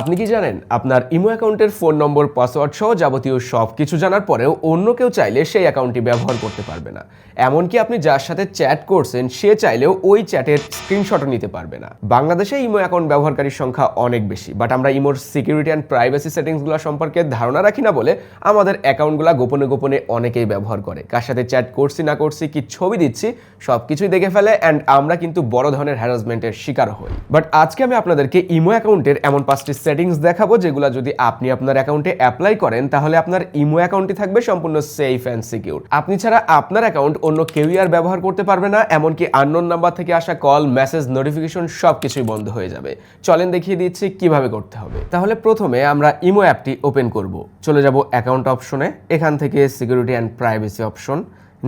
আপনি কি জানেন, আপনার ইমো অ্যাকাউন্টের ফোন নম্বর, পাসওয়ার্ড সহ যাবতীয় সব কিছু জানার পরেও অন্য কেউ চাইলে সেই অ্যাকাউন্টটি ব্যবহার করতে পারবে না। এমনকি আপনি যার সাথে চ্যাট করছেন, সে চাইলেও ওই চ্যাটের স্ক্রিনশটও নিতে পারবে না। বাংলাদেশে ইমো অ্যাকাউন্ট ব্যবহারকারীর সংখ্যা অনেক বেশি বাট আমরা ইমোর সিকিউরিটি অ্যান্ড প্রাইভেসি সেটিংসগুলো সম্পর্কে ধারণা রাখি না বলে আমাদের অ্যাকাউন্টগুলো গোপনে গোপনে অনেকেই ব্যবহার করে। কার সাথে চ্যাট করছি, না করছি, কি ছবি দিচ্ছি সব কিছুই দেখে ফেলে অ্যান্ড আমরা কিন্তু বড় ধরনের হ্যারাসমেন্টের শিকার হই। বাট আজকে আমি আপনাদেরকে ইমো অ্যাকাউন্টের এমন পাঁচটি সেটিংস দেখাবো, যেগুলো যদি আপনি আপনার অ্যাকাউন্টে অ্যাপ্লাই করেন, তাহলে আপনার ইমো অ্যাকাউন্টটি থাকবে সম্পূর্ণ সেফ অ্যান্ড সিকিউর আপনি ছাড়া আপনার অ্যাকাউন্ট অন্য কেউই আর ব্যবহার করতে পারবে না, এমনকি আননোন নাম্বার থেকে আসা কল মেসেজ নোটিফিকেশন সব কিছুই বন্ধ হয়ে যাবে। চলেন দেখিয়ে দিচ্ছি কীভাবে করতে হবে। তাহলে প্রথমে আমরা ইমো অ্যাপটি ওপেন করব। চলে যাব অ্যাকাউন্ট অপশনে এখান থেকে সিকিউরিটি অ্যান্ড প্রাইভেসি অপশন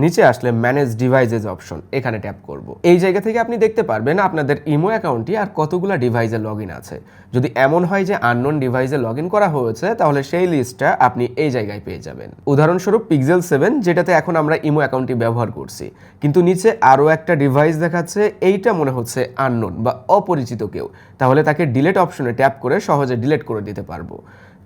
নিচে আসলে ম্যানেজ ডিভাইসেস অপশন এখানে ট্যাপ করব। এই জায়গা থেকে আপনি দেখতে পারবেন আপনাদের ইমো অ্যাকাউন্টটি আর কতগুলো ডিভাইসে লগ আছে। যদি এমন হয় যে আননোন ডিভাইসে লগ করা হয়েছে, তাহলে সেই লিস্টটা আপনি এই জায়গায় পেয়ে যাবেন। উদাহরণস্বরূপ পিক্সেল সেভেন যেটাতে এখন আমরা ইমো অ্যাকাউন্টটি ব্যবহার করছি। কিন্তু নিচে আরও একটা ডিভাইস দেখাচ্ছে, এইটা মনে হচ্ছে আননোন বা অপরিচিত কেউ। তাহলে তাকে ডিলেট অপশনে ট্যাপ করে সহজে ডিলেট করে দিতে পারব।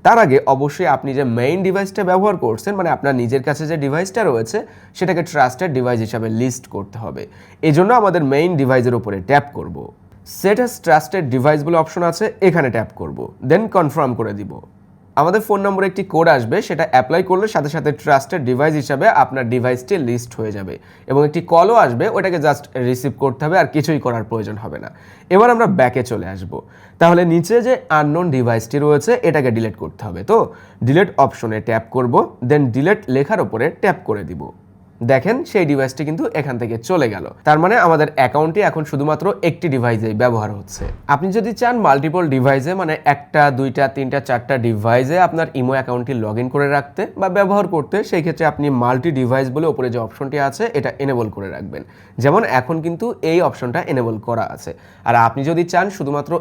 তার আগে অবশ্যই আপনি যে মেইন ডিভাইসটা ব্যবহার করছেন মানে আপনার নিজের কাছে যে ডিভাইসটা রয়েছে, সেটাকে ট্রাস্টেড ডিভাইস হিসাবে লিস্ট করতে হবে। এই জন্য আমাদের মেইন ডিভাইসের উপরে ট্যাপ করব। সেট ট্রাস্টেড ডিভাইস বলে অপশন আছে, এখানে ট্যাপ করব। দেন কনফার্ম করে দিব। আমাদের ফোন নম্বরে একটি কোড আসবে, সেটা অ্যাপ্লাই করলে সাথে সাথে ট্রাস্টেড ডিভাইস হিসাবে আপনার ডিভাইসটি লিস্ট হয়ে যাবে এবং একটি কলও আসবে, ওটাকে জাস্ট রিসিভ করতে হবে আর কিছুই করার প্রয়োজন হবে না। এবার আমরা ব্যাকে চলে আসব। তাহলে নিচে যে আননোন ডিভাইসটি রয়েছে, এটাকে ডিলেট করতে হবে। তো ডিলেট অপশনে ট্যাপ করব দেন ডিলেট লেখার ওপরে ট্যাপ করে দিব। দেখেন সেই ডিভাইসটি কিন্তু এখান থেকে চলে গেল। তার মানে আমাদের অ্যাকাউন্টটি এখন শুধুমাত্র একটি ডিভাইসে ব্যবহার হচ্ছে। আপনি যদি চান মাল্টিপল ডিভাইসে মানে একটা, দুইটা, তিনটা, চারটা ডিভাইসে আপনার ইমো অ্যাকাউন্টটি লগ ইন করে রাখতে বা ব্যবহার করতে, সেই ক্ষেত্রে আপনি মাল্টি ডিভাইস বলে ওপরে যে অপশনটি আছে, এটা এনেবল করে রাখবেন। যেমন এখন কিন্তু এই অপশনটা এনেবল করা আছে। আর আপনি যদি চান শুধুমাত্র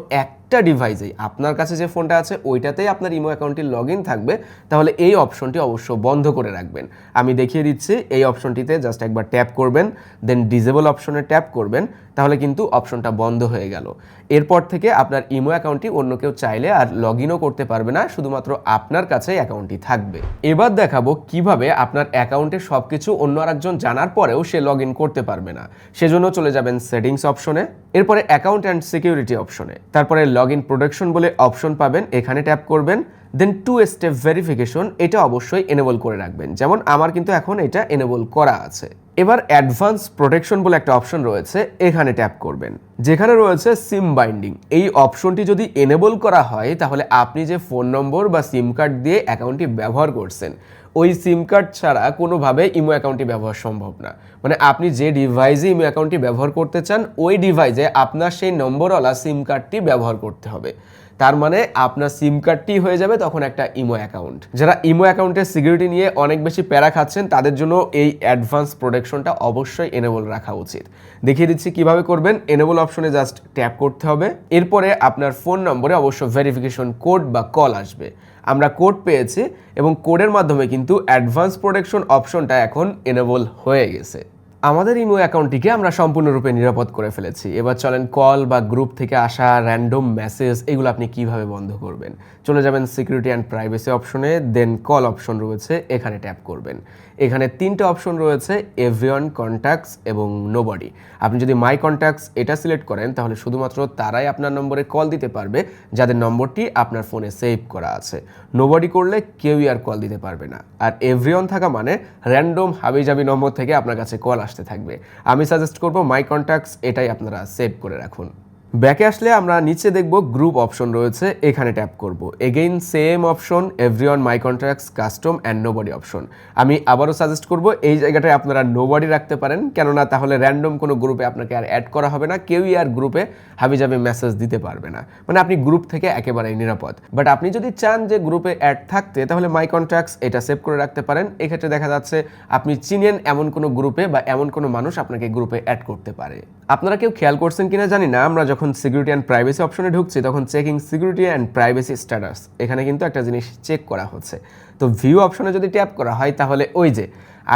একটা ডিভাইসেই আপনার কাছে যে ফোনটা আছে, ওইটাতেই আপনার ইমো অ্যাকাউন্টটি লগ ইন থাকবে। তাহলে এই অপশনটি অবশ্য বন্ধ করে রাখবেন। আমি দেখিয়ে দিচ্ছি, এই অপশনটিতে জাস্ট একবার ট্যাপ করবেন দেন ডিজেবল অপশনে ট্যাপ করবেন, তাহলে কিন্তু অপশনটা বন্ধ হয়ে গেল। এরপর থেকে আপনার ইমো অ্যাকাউন্টটি অন্য কেউ চাইলে আর লগ ইনও করতে পারবে না, শুধুমাত্র আপনার কাছে অ্যাকাউন্টটি থাকবে। এবার দেখাবো কীভাবে আপনার অ্যাকাউন্টে সব কিছু অন্য আরেকজন জানার পরেও সে লগ ইন করতে পারবে না। সেজন্য চলে যাবেন সেটিংস অপশনে এরপরে অ্যাকাউন্ট অ্যান্ড সিকিউরিটি অপশনে তারপরে লগ ইন প্রোডাকশন বলে অপশন পাবেন, এখানে ট্যাপ করবেন দেন টু স্টেপ ভেরিফিকেশন এটা অবশ্যই এনেবল করে রাখবেন। যেমন আমার কিন্তু এখন এটা এনেবল করা আছে। এবার অ্যাডভান্স প্রোটেকশন বলে একটা অপশন রয়েছে, এখানে ট্যাপ করবেন। যেখানে রয়েছে সিম বাইন্ডিং। এই অপশনটি যদি এনেবল করা হয়, তাহলে আপনি যে ফোন নম্বর বা সিম কার্ড দিয়ে অ্যাকাউন্টটি ব্যবহার করছেন, ওই সিম কার্ড ছাড়া কোনোভাবে ইমো অ্যাকাউন্টটি ব্যবহার সম্ভব না। মানে আপনি যে ডিভাইসে ইমো অ্যাকাউন্টটি ব্যবহার করতে চান, ওই ডিভাইসে আপনার সেই নম্বরওয়ালা সিম কার্ডটি ব্যবহার করতে হবে। তার মানে আপনার সিম কার্ডটি হয়ে যাবে তখন একটা ইমো অ্যাকাউন্ট যারা ইমো অ্যাকাউন্টের সিকিউরিটি নিয়ে অনেক বেশি প্যারা খাচ্ছেন, তাদের জন্য এই অ্যাডভান্স প্রোটেকশনটা অবশ্যই এনেবল রাখা উচিত। দেখিয়ে দিচ্ছি কীভাবে করবেন। এনেবল অপশনে জাস্ট ট্যাপ করতে হবে। এরপরে আপনার ফোন নম্বরে অবশ্য ভেরিফিকেশন কোড বা কল আসবে। আমরা কোড পেয়েছি এবং কোডের মাধ্যমে কিন্তু অ্যাডভান্স প্রোটেকশন অপশনটা এখন এনেবল হয়ে গেছে। আমাদের ইমো অ্যাকাউন্টটিকে আমরা সম্পূর্ণরূপে নিরাপদ করে ফেলেছি। এবার চলেন কল বা গ্রুপ থেকে আসা র্যান্ডম মেসেজ এগুলো আপনি কীভাবে বন্ধ করবেন? চলে যাবেন সিকিউরিটি অ্যান্ড প্রাইভেসি অপশনে দেন কল অপশন রয়েছে, এখানে ট্যাপ করবেন। এখানে তিনটে অপশন রয়েছে এভরিওয়ান কন্ট্যাক্টস এবং নোবডি আপনি যদি মাই কন্ট্যাক্টস এটা সিলেক্ট করেন, তাহলে শুধুমাত্র তারাই আপনার নম্বরে কল দিতে পারবে, যাদের নম্বরটি আপনার ফোনে সেভ করা আছে। নোবডি করলে কেউই আর কল দিতে পারবে না। আর এভরিওয়ান থাকা মানে র্যান্ডম হাবিজাবি নম্বর থেকে আপনার কাছে কল আসতে থাকবে। আমি সাজেস্ট করব মাই কন্ট্যাক্টস এটাই আপনারা সেভ করে রাখুন। ব্যাকে আসলে আমরা নিচে দেখব গ্রুপ অপশন রয়েছে, এখানে ট্যাপ করব। Again same option everyone my contacts custom and nobody option আমি আবারও সাজেস্ট করব, এই জায়গাটায় আপনারা নোবডি রাখতে পারেন, কেননা তাহলে র্যান্ডম কোনো গ্রুপে আপনাকে আর অ্যাড করা হবে না, কেউই আর গ্রুপে হাবিজাবি মেসেজ দিতে পারবে না। মানে আপনি গ্রুপ থেকে একেবারেই নিরাপদ। বাট আপনি যদি চান যে গ্রুপে অ্যাড থাকতে, তাহলে মাই কন্ট্রাক্টস এটা সেভ করে রাখতে পারেন। এক্ষেত্রে দেখা যাচ্ছে, আপনি চিনেন এমন কোনো গ্রুপে বা এমন কোনো মানুষ আপনাকে গ্রুপে অ্যাড করতে পারে। আপনারা কেউ খেয়াল করছেন কিনা জানি না, আমরা যখন সিকিউরিটি অ্যান্ড প্রাইভেসি অপশনে ঢুকছি, তখন checking security and privacy status এখানে কিন্তু একটা জিনিস চেক করা হচ্ছে। তো ভিউ অপশনে যদি ট্যাপ করা হয়, তাহলে ওই যে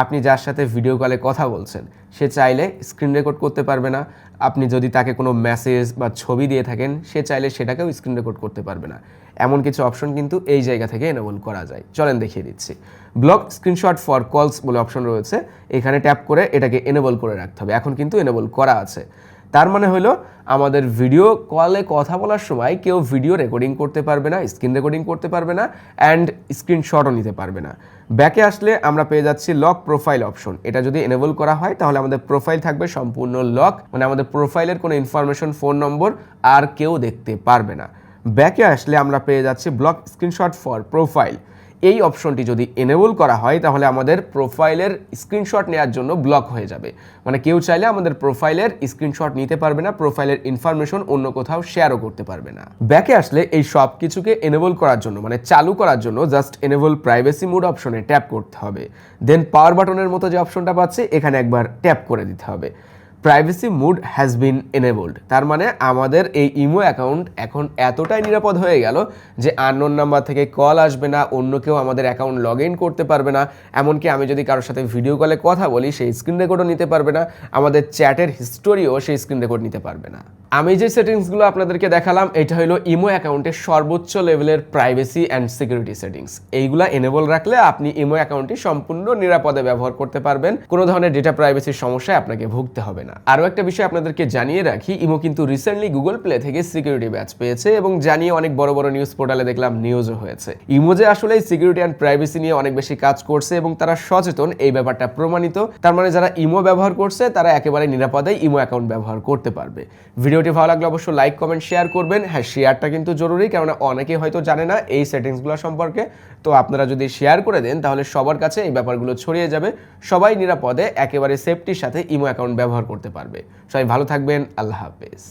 আপনি যার সাথে ভিডিও কলে কথা বলছেন, সে চাইলে স্ক্রিন রেকর্ড করতে পারবে না। আপনি যদি তাকে কোনো মেসেজ বা ছবি দিয়ে থাকেন, সে চাইলে সেটাকেও স্ক্রিন রেকর্ড করতে পারবে না। এমন কিছু অপশন কিন্তু এই জায়গা থেকে এনেবল করা যায়। চলেন দেখিয়ে দিচ্ছি। ব্লক স্ক্রিনশট ফর কলস বলে অপশন রয়েছে। এখানে ট্যাপ করে এটাকে এনেবল করে রাখতে হবে। এখন কিন্তু এনেবল করা আছে। তার মানে হলো আমাদের ভিডিও কলে কথা বলার সময় কেউ ভিডিও রেকর্ডিং করতে পারবে না স্ক্রিন রেকর্ডিং করতে পারবে না অ্যান্ড স্ক্রিনশটও নিতে পারবে না। ব্যাকে আসলে আমরা পেয়ে যাচ্ছি লক প্রোফাইল অপশন এটা যদি এনেবল করা হয়, তাহলে আমাদের প্রোফাইল থাকবে সম্পূর্ণ লক মানে আমাদের প্রোফাইলের কোনো ইনফরমেশন ফোন নম্বর আর কেউ দেখতে পারবে না। ব্যাকে আসলে আমরা পেয়ে যাচ্ছি ব্লক স্ক্রিনশট ফর প্রোফাইল এই অপশনটি যদি এনেবল করা হয়, তাহলে আমাদের প্রোফাইলের স্ক্রিনশট নেওয়ার জন্য ব্লক হয়ে যাবে। মানে কেউ চাইলে আমাদের প্রোফাইলের স্ক্রিনশট নিতে পারবে না প্রোফাইলের ইনফরমেশন অন্য কোথাও শেয়ারও করতে পারবে না। ব্যাকে আসলে এই সব কিছুকে এনেবল করার জন্য মানে চালু করার জন্য জাস্ট এনেবল প্রাইভেসি মোড অপশনে ট্যাপ করতে হবে। দেন পাওয়ার বাটনের মতো যে অপশনটা পাচ্ছে, এখানে একবার ট্যাপ করে দিতে হবে। Privacy mode has been enabled তার মানে আমাদের এই ইমো অ্যাকাউন্ট এখন এতটাই নিরাপদ হয়ে গেল যে আননোন নাম্বার থেকে কল আসবে না, অন্য কেউ আমাদের অ্যাকাউন্ট লগ ইন করতে পারবে না। এমনকি আমি যদি কারোর সাথে ভিডিও কলে কথা বলি, সেই স্ক্রিন রেকর্ডও নিতে পারবে না। আমাদের চ্যাটের হিস্টোরিও সেই স্ক্রিন রেকর্ড নিতে পারবে না। আমি যে সেটিংসগুলো আপনাদেরকে দেখালাম, এটা হলো ইমো অ্যাকাউন্টের সর্বোচ্চ লেভেলের প্রাইভেসি অ্যান্ড সিকিউরিটি সেটিংস এইগুলা এনেবল রাখলে আপনি ইমো অ্যাকাউন্টটি সম্পূর্ণ নিরাপদে ব্যবহার করতে পারবেন। কোনো ধরনের ডেটা প্রাইভেসির সমস্যায় আপনাকে ভুগতে হবে না। আরও একটা বিষয় আপনাদেরকে জানিয়ে রাখি, ইমো কিন্তু রিসেন্টলি গুগল প্লে থেকে সিকিউরিটি ব্যাচ পেয়েছে এবং জানিয়ে অনেক বড় বড় নিউজ পোর্টালে দেখলাম নিউজও হয়েছে। ইমো যে আসলে সিকিউরিটি অ্যান্ড প্রাইভেসি নিয়ে অনেক বেশি কাজ করছে এবং তারা সচেতন, এই ব্যাপারটা প্রমাণিত। তার মানে যারা ইমো ব্যবহার করছে, তারা একেবারে নিরাপদে ইমো অ্যাকাউন্ট ব্যবহার করতে পারবে। ভিডিওটি ভালো লাগলে অবশ্যই লাইক কমেন্ট শেয়ার করবেন। হ্যাঁ শেয়ারটা কিন্তু জরুরি, কেননা অনেকেই হয়তো জানে না এই সেটিংসগুলো সম্পর্কে। তো আপনারা যদি শেয়ার করে দেন, তাহলে সবার কাছে এই ব্যাপারগুলো ছড়িয়ে যাবে। সবাই নিরাপদে, একেবারে সেফটির সাথে ইমো অ্যাকাউন্ট ব্যবহার করতে পারবে। সবাই ভালো থাকবেন, আল্লাহ হাফেজ।